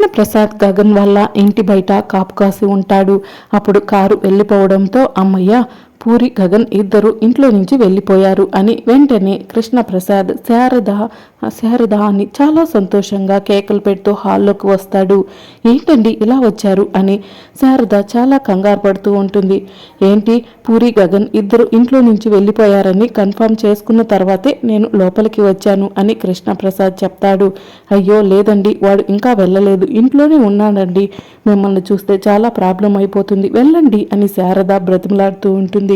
కృష్ణప్రసాద్ గగన్ వల్ల ఇంటి బయట కాపు కాసి ఉంటాడు. అప్పుడు కారు వెళ్ళిపోవడంతో అమ్మయ్య పూరి గగన్ ఇద్దరు ఇంట్లో నుంచి వెళ్ళిపోయారు అని వెంటనే కృష్ణప్రసాద్ శారద శారద అని చాలా సంతోషంగా కేకలు పెడుతూ హాల్లోకి వస్తాడు. ఏంటండి ఇలా వచ్చారు అని శారద చాలా కంగారు పడుతూ ఉంటుంది. ఏంటి? పూరి గగన్ ఇద్దరు ఇంట్లో నుంచి వెళ్ళిపోయారని కన్ఫర్మ్ చేసుకున్న తర్వాతే నేను లోపలికి వచ్చాను అని కృష్ణప్రసాద్ చెప్తాడు. అయ్యో లేదండి వాడు ఇంకా వెళ్ళలేదు. ఇంట్లోనే ఉన్నాడండి. మిమ్మల్ని చూస్తే చాలా ప్రాబ్లం అయిపోతుంది. వెళ్ళండి అని శారద బ్రతిమలాడుతూ ఉంటుంది.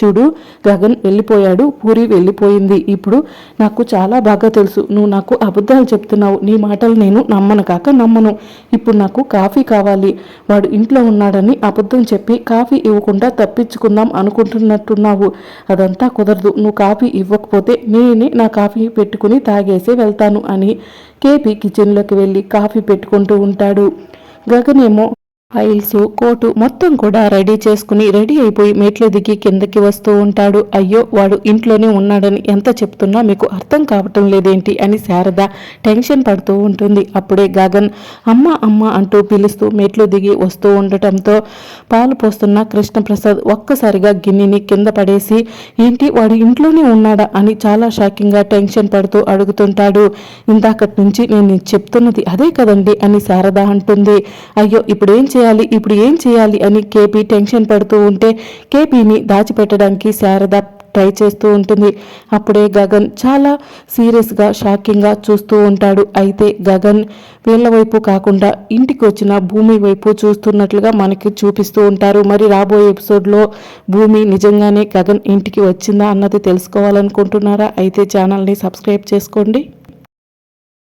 చూడు గగన్ వెళ్ళిపోయాడు పూరి వెళ్ళిపోయింది. ఇప్పుడు నాకు చాలా బాగా తెలుసు. నువ్వు నాకు అబద్ధాలు చెప్తున్నావు. నీ మాటలు నేను నమ్మను కాక నమ్మను. ఇప్పుడు నాకు కాఫీ కావాలి. వాడు ఇంట్లో ఉన్నాడని అబద్ధం చెప్పి కాఫీ ఇవ్వకుండా తప్పించుకుందాం అనుకుంటున్నట్టున్నావు. అదంతా కుదరదు. నువ్వు కాఫీ ఇవ్వకపోతే నేనే నా కాఫీ పెట్టుకుని తాగేసి వెళ్తాను అని కేపీ కిచెన్లోకి వెళ్ళి కాఫీ పెట్టుకుంటూ ఉంటాడు. గగనేమో ఫైల్స్ కోటు మొత్తం కూడా రెడీ చేసుకుని రెడీ అయిపోయి మెట్లు దిగి కిందకి వస్తూ ఉంటాడు. అయ్యో వాడు ఇంట్లోనే ఉన్నాడని ఎంత చెప్తున్నా మీకు అర్థం కావటం లేదేంటి అని శారద టెన్షన్ పడుతూ ఉంటుంది. అప్పుడే గగన్ అమ్మ అమ్మ అంటూ పిలుస్తూ మెట్లు దిగి వస్తూ ఉండటంతో పాలు పోస్తున్న కృష్ణప్రసాద్ ఒక్కసారిగా గిన్నెని కింద పడేసి ఏంటి వాడు ఇంట్లోనే ఉన్నాడా? అని చాలా షాకింగ్గా టెన్షన్ పడుతూ అడుగుతుంటాడు. ఇందాకటి నుంచి నేను చెప్తున్నది అదే కదండి అని శారద అంటుంది. అయ్యో ఇప్పుడు ఏం చేయాలి ఇప్పుడు ఏం చేయాలి అని కేపీ టెన్షన్ పడుతూ ఉంటే కేపీని దాచిపెట్టడానికి శారద ట్రై చేస్తూ ఉంటుంది. అప్పుడే గగన్ చాలా సీరియస్గా షాకింగ్గా చూస్తూ ఉంటాడు. అయితే గగన్ వీళ్ళ వైపు కాకుండా ఇంటికి వచ్చిన భూమి వైపు చూస్తున్నట్లుగా మనకి చూపిస్తూ ఉంటారు. మరి రాబోయే ఎపిసోడ్లో భూమి నిజంగానే గగన్ ఇంటికి వచ్చిందా అన్నది తెలుసుకోవాలనుకుంటున్నారా? అయితే ఛానల్ని సబ్స్క్రైబ్ చేసుకోండి.